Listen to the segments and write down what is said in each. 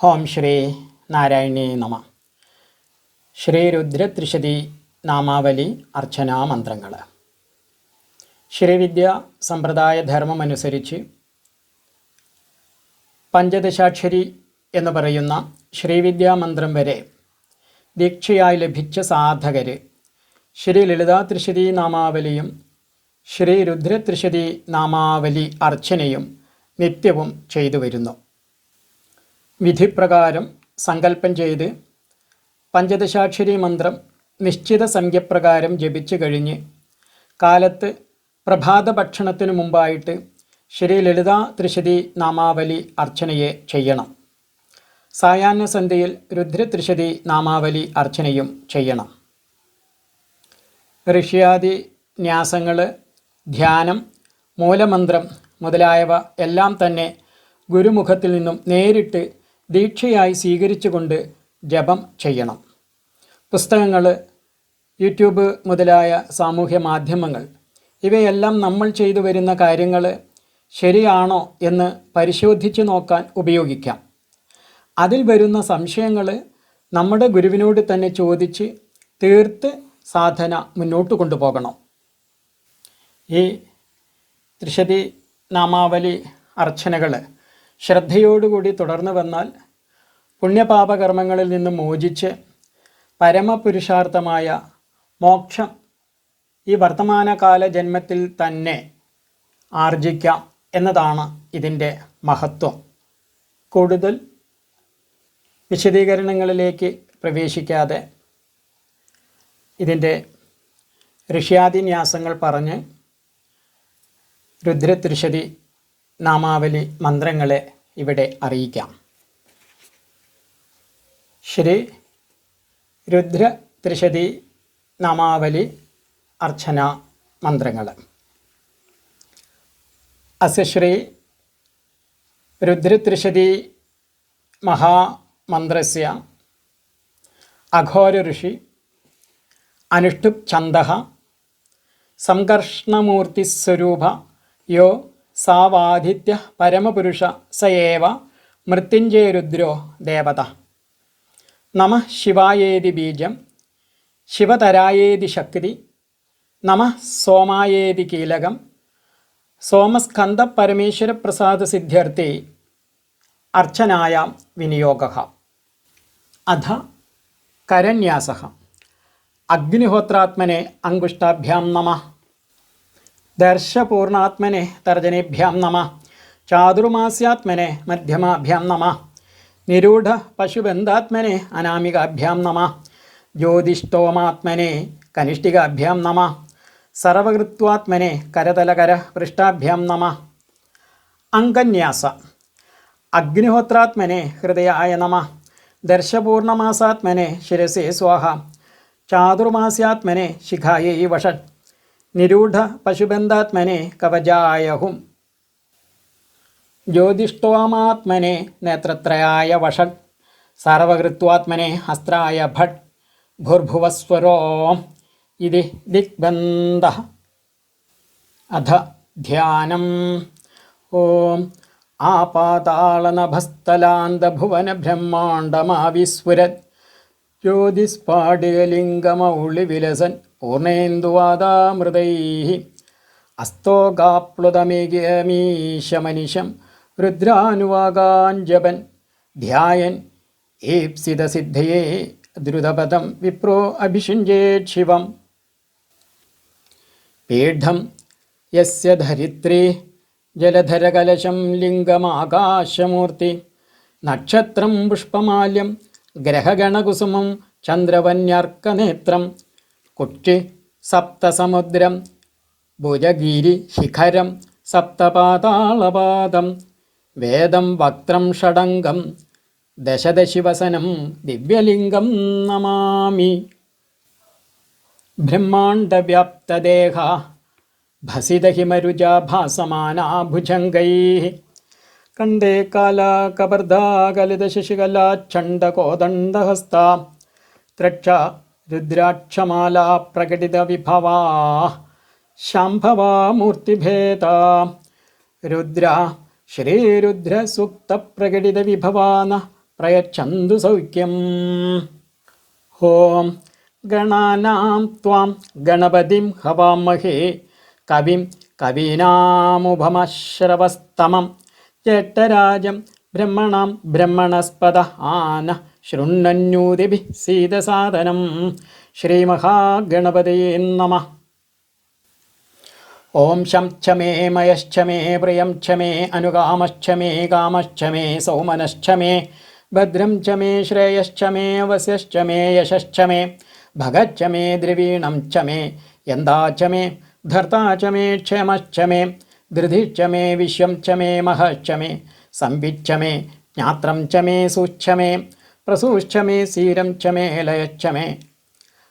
ഓം ശ്രീ നാരായണേ നമ. ശ്രീ രുദ്രത്രിശതി നാമാവലി അർച്ചനാ മന്ത്രങ്ങൾ ശ്രീവിദ്യ സമ്പ്രദായ ധർമ്മമനുസരിച്ച് പഞ്ചദശാക്ഷരി എന്ന് പറയുന്ന ശ്രീവിദ്യാ മന്ത്രം വരെ ദീക്ഷയായി ലഭിച്ച സാധകർ ശ്രീ ലളിതാ ത്രിശതി നാമാവലിയും ശ്രീ രുദ്രത്രിശതി നാമാവലി അർച്ചനയും നിത്യവും ചെയ്തു വരുന്നു. വിധിപ്രകാരം സങ്കല്പം ചെയ്ത് പഞ്ചദശാക്ഷരി മന്ത്രം നിശ്ചിത സംഖ്യപ്രകാരം ജപിച്ചു കഴിഞ്ഞ് കാലത്ത് പ്രഭാത ഭക്ഷണത്തിനു മുമ്പായിട്ട് ശ്രീ ലളിത ത്രിശതി നാമാവലി അർച്ചനയെ ചെയ്യണം. സായാഹ്ന സന്ധ്യയിൽ രുദ്രത്രിശതി നാമാവലി അർച്ചനയും ചെയ്യണം. ഋഷ്യാദി ന്യാസങ്ങൾ ധ്യാനം മൂലമന്ത്രം മുതലായവ എല്ലാം തന്നെ ഗുരുമുഖത്തിൽ നിന്നും നേരിട്ട് ദീക്ഷയായി സ്വീകരിച്ചുകൊണ്ട് ജപം ചെയ്യണം. പുസ്തകങ്ങൾ യൂട്യൂബ് മുതലായ സാമൂഹ്യ മാധ്യമങ്ങൾ ഇവയെല്ലാം നമ്മൾ ചെയ്തു വരുന്ന കാര്യങ്ങൾ ശരിയാണോ എന്ന് പരിശോധിച്ച് നോക്കാൻ ഉപയോഗിക്കാം. അതിൽ വരുന്ന സംശയങ്ങൾ നമ്മുടെ ഗുരുവിനോട് തന്നെ ചോദിച്ച് തീർത്ത് സാധന മുന്നോട്ട് കൊണ്ടുപോകണം. ഈ ത്രിശതി നാമാവലി അർച്ചനകൾ ശ്രദ്ധയോടുകൂടി തുടർന്നു വന്നാൽ പുണ്യപാപകർമ്മങ്ങളിൽ നിന്ന് മോചിച്ച് പരമപുരുഷാർത്ഥമായ മോക്ഷം ഈ വർത്തമാനകാല ജന്മത്തിൽ തന്നെ ആർജിക്കാം എന്നതാണ് ഇതിന്റെ മഹത്വം. കൂടുതൽ വിശദീകരണങ്ങളിലേക്ക് പ്രവേശിക്കാതെ ഇതിന്റെ ഋഷ്യാദിന്യാസങ്ങൾ പറഞ്ഞ് രുദ്രത്രിശതി നാമാവലി മന്ത്രങ്ങളെ ഇവിടെ അറിയിക്കാം. ശ്രീ രുദ്ര ത്രിശതി നാമാവലി അർച്ചന മന്ത്രങ്ങൾ. അസശ്രീ ശ്രീ രുദ്രത്രിശതി മഹാമന്ത്രസ്യ അഘോര ഋഷി അനുഷ്ടുപ് ഛന്ദ സംകർഷണമൂർത്തിസ്വരൂപ യോ സാവാദിത്യ പരമപുരുഷ സയേവ മൃത്യുഞ്ജയരുദ്രോ ദേവത. നമ ശിവായേതി ബീജം ശിവതരായേതി ശക്തി നമ സോമായേതി കീലകം സോമസ്കന്ധ പരമേശ്വര പ്രസാദ സിദ്ധ്യർത്ഥി അർച്ചനായ വിനിയോഗ അധ കരന്യാസ അഗ്നിഹോത്രാത്മനെ അങ്കുഷ്ടാഭ്യാം നമ. ദർശപൂർണാത്മനെ തർജനേഭ്യാം നമ. ചാതുർമാസ്യാത്മനെ മധ്യമാഭ്യാം നമ. നിരൂഢ പശുബന്ധാത്മനെ അനാമികാഭ്യാം നമ. ജ്യോതിഷ്ടോമാത്മനെ കനിഷ്ഠികാഭ്യാം നമ. സർവകൃത്വാത്മനെ കരതലകര പൃഷ്ടാഭ്യാം നമ. അങ്കന്യാസ. അഗ്നിഹോത്രാത്മനെ ഹൃദയായ നമ. ദർശപൂർണമാസാത്മനെ ശിരസേ സ്വാഹ. ചാതുർമാസ്യാത്മനെ ശിഖായൈ വഷൺ നിരൂഢ പശുബന്ധാത്മനെ കവചായഹും. ജ്യോതിഷ്ടോമാത്മനെ നേത്രത്രയായ വഷൺ. സർവകൃത്വാത്മനെ ഹസ്ത്രായ ഭട്ട്. ഭുർഭുവസ്വരോ ഇത് ദിഗ്ബന്ധ. അധ ധ്യാനം. ഓം ആപാതാളനഭസ്ഥലാന്തഭുവനബ്രഹ്മാണ്ടമാവിസ്ഫുരത് ജ്യോതിസ്ഫാടികലിംഗമൗളിവിലസൻ പൂർണേന്ദുവാദാമൃതൈ. അസ്തോകാപ്ലുതമേകമീശമനിശം രുദ്രാനുവാകാൻ ജപൻ. ധ്യായൻ. ഈപ്സിതസിദ്ധയേ ദ്രുതപദം വിപ്രോ അഭിഷിഞ്ചേത് ശിവം. പീഠം. യസ്യ ധരിത്രി. ജലധരകലശം ലിംഗമാകാശമൂർത്തി. നക്ഷത്രം പുഷ്പമാല്യം. ഗ്രഹഗണകുസുമം ചന്ദ്രവന്യർക്കനേത്രം. കുക്ഷി സപ്തസമുദ്രം ഭുജഗിരി ശിഖരം സപ്തപാതാളപാദം വേദം വക്ത്രം ഷടംഗം ദശദശിവസനം ദിവ്യലിംഗം നമാമി. ബ്രഹ്മാണ്ടവ്യാപ്തദേഹ ഭസിതഹിമരുജാ ഭാസമാനാ ഭുജംഗൈः കണ്ഠേ കാലാകബർധാകലിതശശികലാച്ഛണ്ഡകോദണ്ഡഹസ്താ ത്രക്ഷ രുദ്രാക്ഷമാലാ പ്രകടിതവിഭവാ. ശാംഭവാ മൂർത്തിഭേദാ. രുദ്ര ശ്രീരുദ്രസൂക്തപ്രകടിതവിഭവാന പ്രയച്ഛന്തു സൗഖ്യം. ഹോം ഗണാനാം ത്വാം ഗണപതിം ഹവാമഹേ കവിം കവീനാമുപമശ്രവസ്തമം ജട്ടരാജം ബ്രഹ്മണാം ബ്രഹ്മണസ്പദ ആന. ശൃണ്ണന്യൂതിഭി സീതസാധനം ശ്രീമഹാഗണപതയേ നമ ഓം ശം ക്ഷമേ മയശ്ചമേ പ്രിയം ക്ഷമേ മേ അനുകാമശ്ച സൗമനശ്ചമേ ഭദ്രം ച ശ്രേയശ്ചമേ വസ്യശ്ചമേ മേ വസ്യശ്ച മേ യശശ്ച മേ ഭഗശ്ച ദ്രവീണം ച യന്താച്ചമേ ധർത്താച്ചമേ ച മേ ധർത്താ ച മേ ക്ഷമശ്ച മേ ധൃതിശ്ച മേ വിശ്വം ച മേ മഹശ്ച മേ സംവിച്ഛ മേ ജ്ഞാത്രം ച മേ സൂച്ഛ മേ പ്രസൂശ്ച മേ സീരം ച മേ ലയശ്ച മേ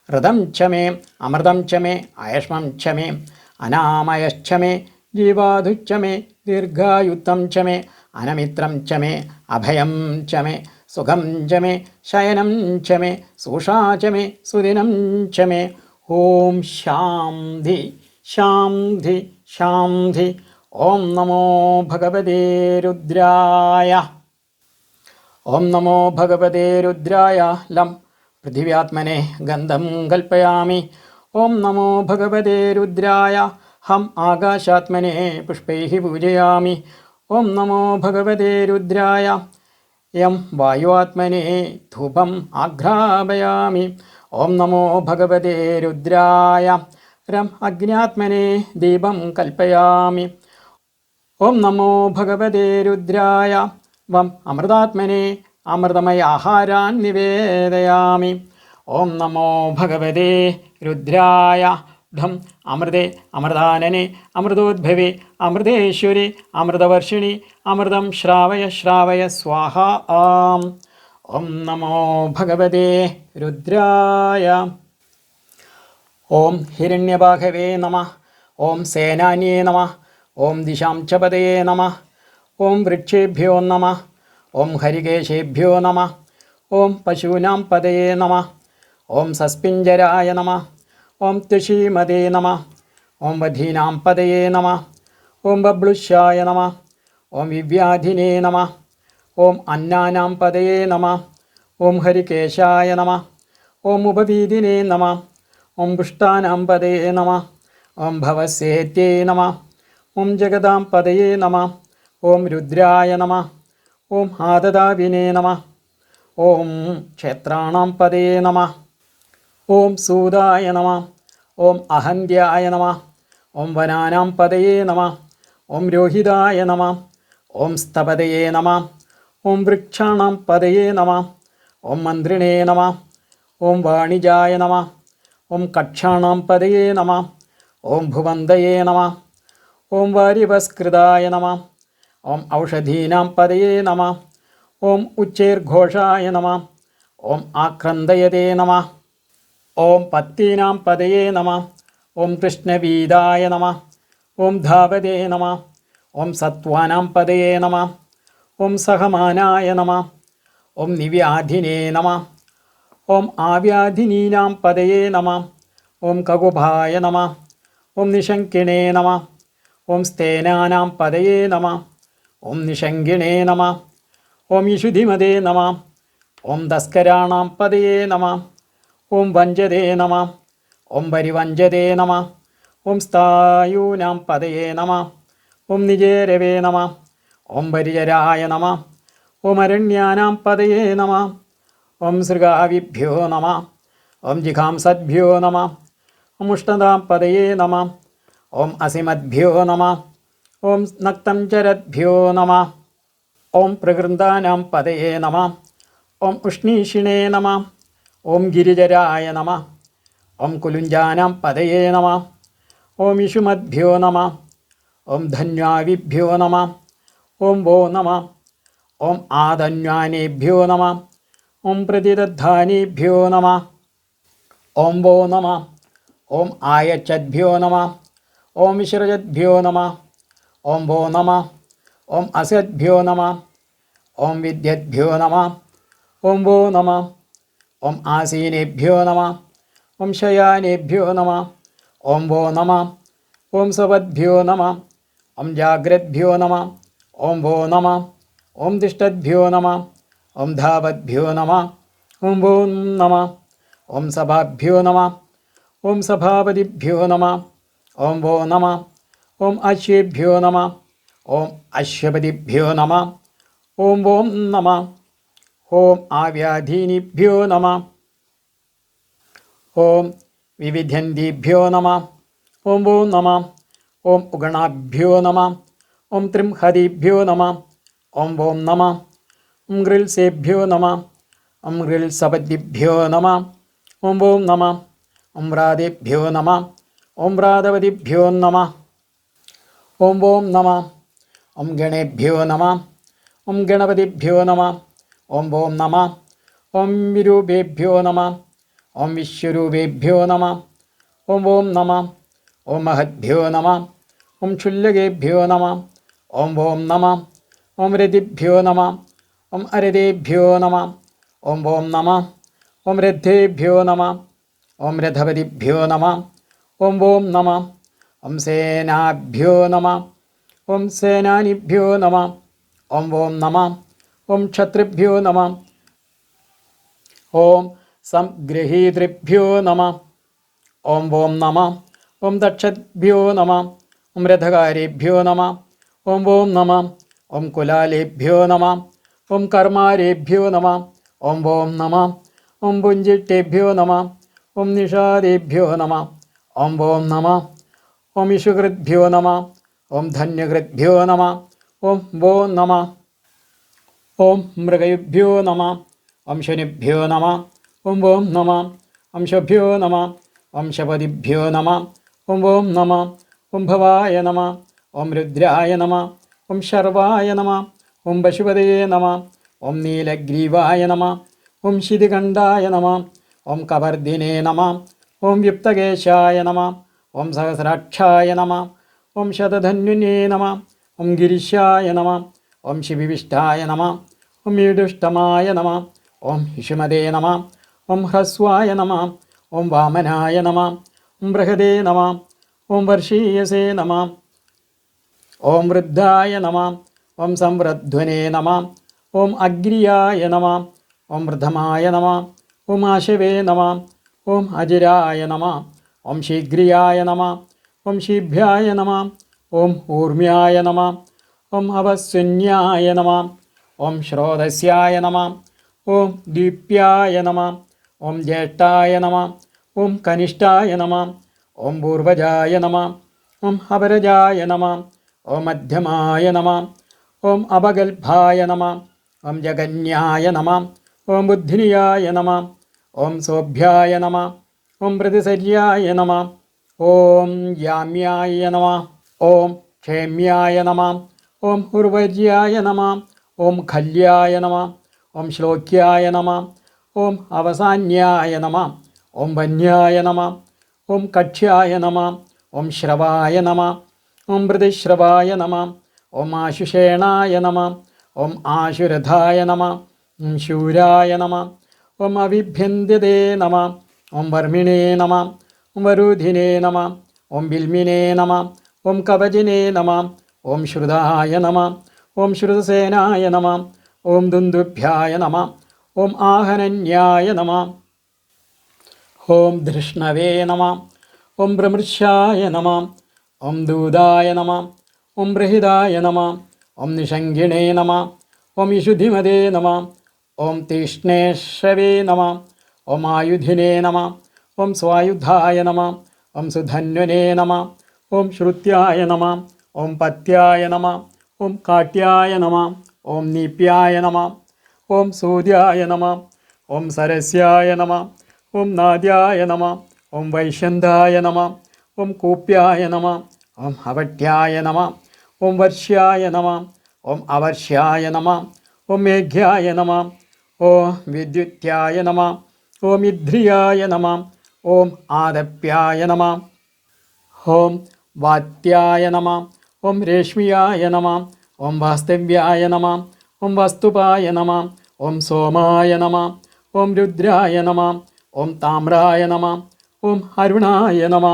ഋതം ച മേ അമൃതം ച അയഷ്മം ആയഷ്മം അനാമയക്ഷമേ ജീവാധുക്ഷമേ ദീർഘായുത്തം ച മേ അനമിത്രം ച മേ അഭയം ച മേ സുഖം ച മേ ശയനം ച മേ സൂഷാ ച മേ സുദിനം ച മേ ഓം ശാന്തി ശാന്തി ശാന്തി ഓം നമോ ഭഗവതേ രുദ്രായ ഓം നമോ ഭഗവതേ രുദ്രായ ലം പൃഥിവ്യാത്മനെ ഗന്ധം കൽപ്പയാമി. ഓം നമോ ഭഗവതേ രുദ്രായ ഹം ആകാശാത്മനെ പുഷ്പൈ പൂജയാമി. ഓം നമോ ഭഗവതേ രുദ്രായ യം. വായുവാത്മനെ ധൂപം ആഘ്രാപയാമി. ഓം നമോ ഭഗവതേ രുദ്രായ രം. അഗ്നാത്മനെ ദീപം കൽപ്പയാമി. ഓം നമോ ഭഗവതേ രുദ്രായ വം അമൃതാത്മനെ അമൃതമയ ആഹാരാൻ നിവേദയാമി. ഓം നമോ ഭഗവതേ രുദ്രായ. ധം അമൃതേ അമൃതാനനെ അമൃതോദ്ഭവേ അമൃതേശ്വരി അമൃതവർഷിണി അമൃതം ശ്രാവയ ശ്രാവയ സ്വാഹ ആം. ഓം നമോ ഭഗവതേ രുദ്രായ. ഓം ഹിരണ്യബാഹവേ നമ. ഓം സേനാന്യേ നമ. ഓം ദിശാം ച പതയേ നമ. ഓം വൃക്ഷേഭ്യോ നമ ഓം ഹരികേശേഭ്യോ നമ ഓം പശൂനാം പതയേ നമ ഓം സസ്പിഞ്ചരായ നമ ഓം തുഷീമതേ നമ ഓം വധീനാം പതയേ നമ ഓം ബബ്ലുഷ്യായ നമ ഓം വിവ്യാധിനേ നമ ഓം അന്നാനാം പതയേ നമ ഓം ഹരികേശായ നമ ഓം ഉപവീതിനേ നമ ഓം പുഷ്ടാനാം പതയേ നമ ഓം ഭവസേത്യേ നമ ഓം ജഗതാം പതയേ നമ ഓം രുദ്രായ നമ ഓം ആദദാവിനേ നമ ഓം ക്ഷേത്രാണാം പദേ നമ ഓം സൂതായ നമ ഓം അഹന്ത്യായ നമ ഓം വനാനാം പതയേ നമ ഓം രോഹിതായ നമ ഓം സ്തപതയേ നമ ഓം വൃക്ഷാണാം പതയേ നമ ഓം മന്ത്രിണേ നമ ഓം വാണിജായ നമ ഓം കക്ഷാണാം പതയേ നമ ഓം ഭുവന്തയേ നമ ഓം വാരിവസ്കൃതായ നമ ഓം ഔഷധീനാം പതയേ നമ ഓം ഉച്ചൈർഘോഷായ നമ ഓം ആക്രന്ദയതേ നമ ഓം പത്തീനാം പതയേ നമ ഓം കൃഷ്ണവീതായ നമ ഓം ധാവതേ നമ ഓം സത്വാനാം പതയേ നമ ഓം സഹമാനായ നമ ഓം നിവ്യാധിനേ നമ ഓം ആവ്യാധിനീനാം പതയേ നമ ഓം കകുഭായ നമ ഓം നിശങ്കിണേ നമ ഓം സ്തേനാനാം പതയേ നമ ഓം നിഷങ്കിണേ നമ ഓം യിഷുധിമതേ നമ ഓം തസ്കരാണാം പതയേ നമ ഓം വഞ്ചതേ നമ ഓം പരിവഞ്ചതേ നമ ഓം സ്ഥായൂനാം പതയേ നമ ഓം നിജേരവേ നമ ഓം പരിചരായ നമ ഓം അരണ്യാനാം പതയേ നമ ഓം സൃഗാവിഭ്യോ നമ ഓം ജിഘാംസദ്ഭ്യോ നമ ഓം ഉഷ്ണതാം പതയേ നമ ഓം അസിമദ്ഭ്യോ നമ ഓം നക്തം ചരദ്ഭ്യോ നമ ഓം പ്രകൃന്ദാനാം പതയേ നമ ഓം ഉഷ്ണീഷിണേ നമ ഓം ഗിരിജരായ നമ ഓം കുലുഞ്ചാനാം പതയേ നമ ഓം ഇഷുമദ്ഭ്യോ നമ ഓം ധന്വാവിഭ്യോ നമ ഓം വോ നമ ഓം ആധന്വാനേഭ്യോ നമ ഓം പ്രതിദദ്ധാനേഭ്യോ നമ ഓം വോ നമ ഓം ആയച്ചദ്ഭ്യോ നമ ഓം വിസൃജദ്ഭ്യോ നമ ഓം വോ നമ ഓം അസദ്ഭ്യോ നമ ഓം വിദ്യദ്ഭ്യോ നമ ഓം വോ നമ ഓം ആസീനേഭ്യോ നമ ഓം ശയാനേഭ്യോ നമ ഓം വോ നമ ഓം സവദ്ഭ്യോ നമ ഓം ജാഗ്രദ്ഭ്യോ നമ ഓം വോ നമ ഓം തിഷ്ടദ്ഭ്യോ നമ ഓം ധാവദ്ഭ്യോ നമ ഓം വോം നമ ഓം സഭാഭ്യോ നമ ഓം സഭാപതിഭ്യോ നമ ഓം വോ നമ ഓം അശ്വേഭ്യോ നമ ഓം അശ്വപതിഭ്യോ നമ ഓം വോം നമ ഓം ആവ്യാധീനിഭ്യോ നമ ഓം വിവിധ്യന്തിഭ്യോ നമ ഓം വോ നമ ഓം ഉഗണാഭ്യോ നമ ഓം ത്രിംഹതിഭ്യോ നമ ഓം വോം നമ ഓം ഗൃൽസേഭ്യോ നമ ഓം ഗൃൽസപതിഭ്യോ നമ ഓം വോം നമ ഓം വ്രാതേഭ്യോ നമ ഓം വ്രാതവതിഭ്യോ നമ ഓം ഓം നമ ഓം ഗണേഭ്യോ നമ ഓം ഗണപതിഭ്യോ നമ ഓം ഓം നമ ഓം വിരൂപേഭ്യോ നമ ഓം വിശ്വരൂപേഭ്യോ നമ ഓം ഓം നമ ഓം മഹദ്ഭ്യോ നമ ഓം ക്ഷുല്ലകേഭ്യോ നമ ഓം ഓം നമ ഓം രതിഭ്യോ നമ ഓം അരതേഭ്യോ നമ ഓം ഓം നമ ഓം രഥേഭ്യോ നമ ഓം രഥപതിഭ്യോ നമ ഓം ഓം നമ ഓം സേനാഭ്യോ നമ ഓം സേനാനിഭ്യോ നമ ഓം ഓം നമ ഓം ക്ഷത്രിഭ്യോ നമ ഓം സംഗ്രഹീതൃഭ്യോ നമ ഓം ഓം നമ ഓം ദക്ഷഭ്യോ നമ ഓം രഥകാരേഭ്യോ നമ ഓം ഓം നമ ഓം കുലാലേഭ്യോ നമ ഓം കർമാരേഭ്യോ നമ ഓം ഓം നമ ഓം പുഞ്ചിട്ടേഭ്യോ നമ ഓം നിഷാദേഭ്യോ നമ ഓം ഓം നമ ഓം ഇഷുകൃദ്ഭ്യോ നമ ഓം ധന്യകൃദ്ഭ്യോ നമ ഓം വോ നമ ഓം മൃഗയുഭ്യോ നമ ഓം ശനിഭ്യോ നമ ഓം ഓം നമ വംശഭ്യോ നമ വംശപതിഭ്യോ നമ ഓം ഓം നമ ഓം ഭവായ നമ ഓം രുദ്രായ നമ ഓം ശർവായ നമ ഓം പശുപതയേ നമ ഓം നീലഗ്രീവായ നമ ഓം ശിതികണ്ഠായ നമ ഓം കവർദിനേ നമ ഓം യുക്തകേശായ നമ ഓം സഹസ്രാക്ഷായ നമ ഓം ശതധന്യുനേ നമ ഓം ഗിരിശായ നമ ഓം ശിവിവിഷ്ടായ നമ ഓം ഈടുഷ്ടമായ നമ ഓം ഹിഷുമതേ നമ ഓം ഹ്രസ്വായ നമ ഓം വാമനായ നമ ഓം ബൃഹദേ നമ ഓം വർഷീയസേ നമ ഓം വൃദ്ധായ നമ ഓം സംവൃധ്വനേ നമ ഓം അഗ്രിയായ നമ ഓം വൃദ്ധമായ നമ ഓം ആശവേ നമ ഓം അജിരായ നമ ॐ शीघ्रियाय नमः ॐ शीभ्याय नम ऊर्म्याय नमः ॐ अवस्विन्याय नम ॐ श्रोतस्याय नमः ॐ दीप्याय नमः ॐ ज्येष्ठाय नमः ॐ कनिष्ठाय नमः ॐ पूर्वजाय नमः ॐ अपरजाय नमः ॐ मध्यमाय नमः ॐ अवगल्भाय अवगल्ल्भाय नमः ॐ जगन्याय नमः ॐ ॐ बुद्धिन्याय नम ॐ सोभ्याय नमः ഓം പ്രതിസര്യായ നമ ഓം യാമ്യായ നമ ഓം ക്ഷേമ്യായ നമ ഓം ഉർവര്യായ നമ ഓം ഖല്യായ നമ ഓം ശ്ലോക്യായ നമ ഓം അവസാന്യായ നമ ഓം വന്യായ നമ ഓം കക്ഷ്യായ നമ ഓം ശ്രവായ നമ ഓം പ്രതിശ്രവായ നമ ഓം ആശുഷേണായ നമ ഓം ആശുരഥായ നമ ഓം ശൂരായ നമ ഓം അവിഭ്യന്തിതേ നമ ഓം വർമിണേ നമ ഓം വരൂധിനേ നമ ഓം ബിൽമിനേ നമ ഓം കവചിനേ നമ ഓം ശ്രുതായ നമ ഓം ശ്രുതസേനായ നമ ഓം ദുന്ദുഭ്യായ നമ ഓം ആഹനന്യായ നമ ഓം ധൃഷ്ണവേ നമ ഓം പ്രമൃശായ നമ ഓം ദൂതായ നമ ഓം ബൃഹിതായ നമ ഓം നിഷങ്കിണേ നമ ഓം ഇഷുധിമതേ നമ ഓം തീഷ്ണേഷവേ നമ ഓം ആയുധിനേ നമ ഓം സ്വായുധായ നമ ഓം സുധന്വനേ നമ ഓം ശ്രുത്യായ നമ ഓം പത്യായ നമ ഓം കാട്യായ നമ ഓം നീപ്യായ നമ ഓം സൂര്യായ നമ ഓം സരസ്യായ നമ ഓം നാദ്യായ നമ ഓം വൈഷന്ധായ നമ ഓം കൂപ്യായ നമ ഓം അവട്യായ നമ ഓം വർഷ്യായ നമ ഓം അവർഷ്യായ നമ ഓം മേഘ്യായ നമ ഓം വിദ്യുത്യായ നമ ഓം ഇധ്രിയായ നമ ഓം ആദപ്യായ നമ ഓം വാത്യായ നമ ഓം രേഷ്മിയായ നമ ഓം വാസ്തവ്യായ നമ ഓം വസ്തുപായ നമ ഓം സോമായ നമ ഓം രുദ്രായ നമ ഓം താമ്രായ നമ ഓം അരുണായ നമ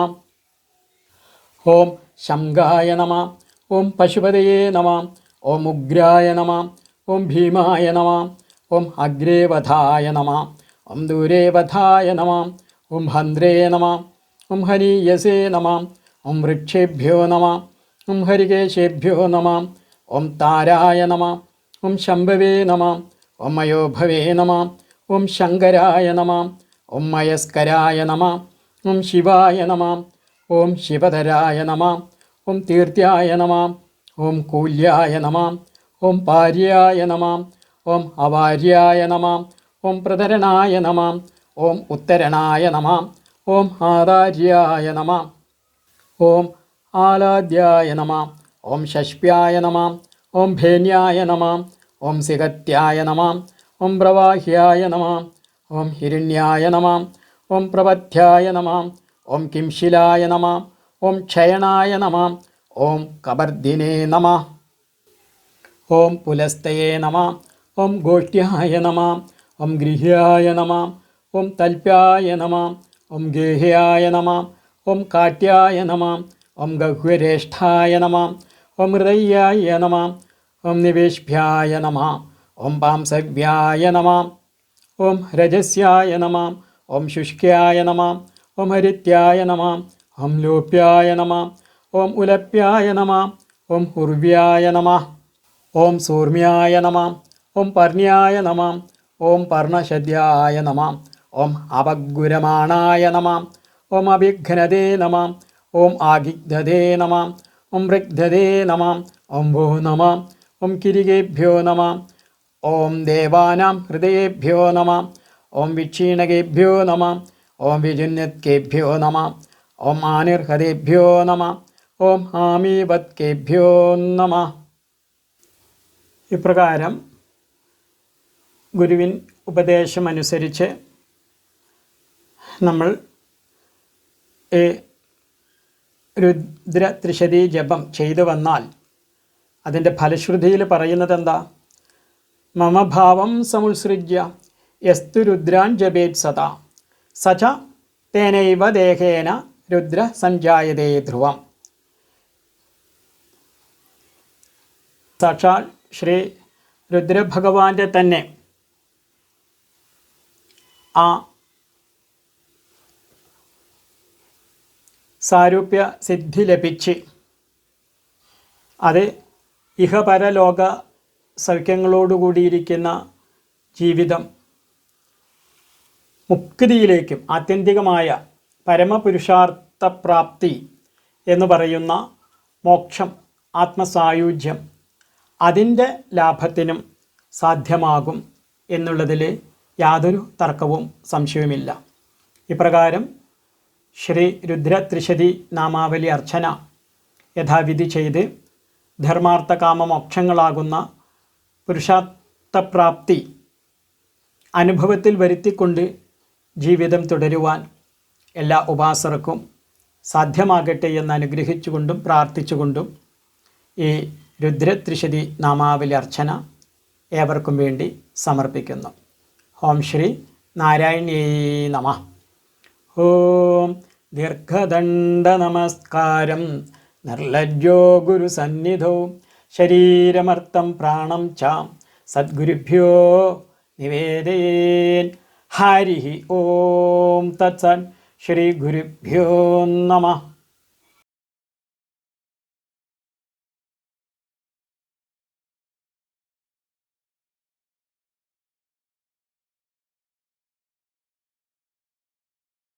ഓം ശംഖായ നമ ഓം പശുപതയേ നമ ഓം ഉഗ്രായ നമ ഓം ഭീമായ നമ ഓം അഗ്രേവധായ നമ ഓം ദൂരേവധായ നമാം ഓം ഹന്ദ്രേ നമാം ഓം ഹനീയസേ നമാം ഓം വൃക്ഷേഭ്യോ നമാം ഓം ഹരികേശേഭ്യോ നമാം ഓം താരായ നമാം ഓം ശംഭവേ നമാം ഓം മയോഭവേ നമാം ഓം ശങ്കരായ നമാം ഓം മയസ്കരായ നമാം ഓം ശിവായ നമാം ഓം ശിവധരായ നമാം ഓം തീർത്യായ നമാം ഓം കൂല്യായ നമാം ഓം പാര്യായ നമാം ഓം അവാര്യായ നമ ഓം പ്രതരണായ നമാം ഓം ഉത്തരണായ നമാം ഓം ആദാര്യായ നമാം ഓം ആലാദ്യായ നമാം ഓം ഷഷ്പ്യായ നമാം ഓം ഭേന്യായ നമാം ഓം സിഗത്യായ നമാം ഓം പ്രവാഹ്യായ നമാം ഓം ഹിരണ്യായ നമാം ഓം പ്രപഥ്യായ നമാം ഓം കിംശിലായ നമാം ഓം ക്ഷയണായ നമാം ഓം കബർദിനേ നമ ഓം പുലസ്തയേ നമാം ഓം ഗോഷ്ഠ്യായ നമ ഓം ഗൃഹ്യായ നമാം ഓം തൽപ്യായ നമാം ഓം ഗേഹ്യായ നമാം ഓം കാട്യായ നമാം ഓം ഗഹ്വരേഷ്ഠായ നമാം ഓം ഹൃദയായ നമാം ഓം നിവേഷ്ഭ്യായ നമാം ഓം പാംസവ്യായ നമാം ഓം രജസ്യായ നമാം ഓം ശുഷ്ക്യായ നമാം ഓം ഹരിത്യായ നമാം ഓം ലോപ്യായ നമാം ഓം ഉലപ്യായ നമാം ഓം ഉർവ്യായ നമ ഓം സൂർമ്യായ നമാം ഓം പർണ്യായ നമ ഓം പർണശദ്യായ നമ. ഓം അപഗുരമാണായ നമ. ഓം അഭിഘ്നതേ നമ. ഓം ആഗിഗ്ധതേ നമ. ഓം ഋഗ്ധതേ നമ. ഓം ഭൂ നമ. ഓം കിരികേഭ്യോ നമ. ഓം ദേവാനാം ഹൃദയേഭ്യോ നമ. ഓം വിക്ഷീണകേഭ്യോ നമ. ഓം വിജുന്യത്കേഭ്യോ നമ. ഓം ആനിർഹതേഭ്യോ നമ. ഓം ഹാമീവത്കേഭ്യോ നമ. ഇപ്രകാരം ഗുരുവിൻ ഉപദേശമനുസരിച്ച് നമ്മൾ രുദ്ര ത്രിശതി ജപം ചെയ്തു വന്നാൽ അതിന്റെ ഫലശ്രുതിയിൽ പറയുന്നത് എന്താ മമഭാവം സമുത്സൃജ്യ യസ്തു രുദ്രാൻ ജപേത് സദാ. സച തേനൈവ ദേഹേന രുദ്ര സഞ്ജായതേ ധ്രുവം. സാക്ഷാൽ ശ്രീ രുദ്രഭഗവാന്റെ തന്നെ ആ. സാരൂപ്യ സിദ്ധി ലഭിച്ച്. അത് ഇഹപരലോക സൗഖ്യങ്ങളോടുകൂടിയിരിക്കുന്ന ജീവിതം മുക്തിയിലേക്കും ആത്യന്തികമായ പരമപുരുഷാർത്ഥപ്രാപ്തി എന്ന് പറയുന്ന മോക്ഷം ആത്മസായുജ്യം അതിന്റെ ലാഭത്തിനും സാധ്യമാകും എന്നുള്ളതിൽ യാതൊരു തർക്കവും സംശയവുമില്ല. ഇപ്രകാരം ശ്രീ രുദ്ര ത്രിശതി നാമാവലി അർച്ചന യഥാവിധി ചെയ്ത് ധർമാർത്ഥ കാമ മോക്ഷങ്ങളാകുന്ന പുരുഷാർത്ഥപ്രാപ്തി അനുഭവത്തിൽ വരുത്തിക്കൊണ്ട് ജീവിതം തുടരുവാൻ എല്ലാ ഉപാസർക്കും സാധ്യമാകട്ടെ എന്ന് അനുഗ്രഹിച്ചുകൊണ്ടും പ്രാർത്ഥിച്ചുകൊണ്ടും ഈ രുദ്രത്രിശതി നാമാവലി അർച്ചന ഏവർക്കും വേണ്ടി സമർപ്പിക്കുന്നു. ഓം ശ്രീ നാരായണീ നമ. ഓം ദീർഘദണ്ഡ നമസ്കാരം നിർലജ്ജോ ഗുരുസന്നിധോ ശരീരമർത്ഥം പ്രാണം ചാം. സദ്ഗുരുഭ്യോ നിവേദയേൻ. ഹരി ഓം തത്സൻ ശ്രീ ഗുരുഭ്യോ നമ.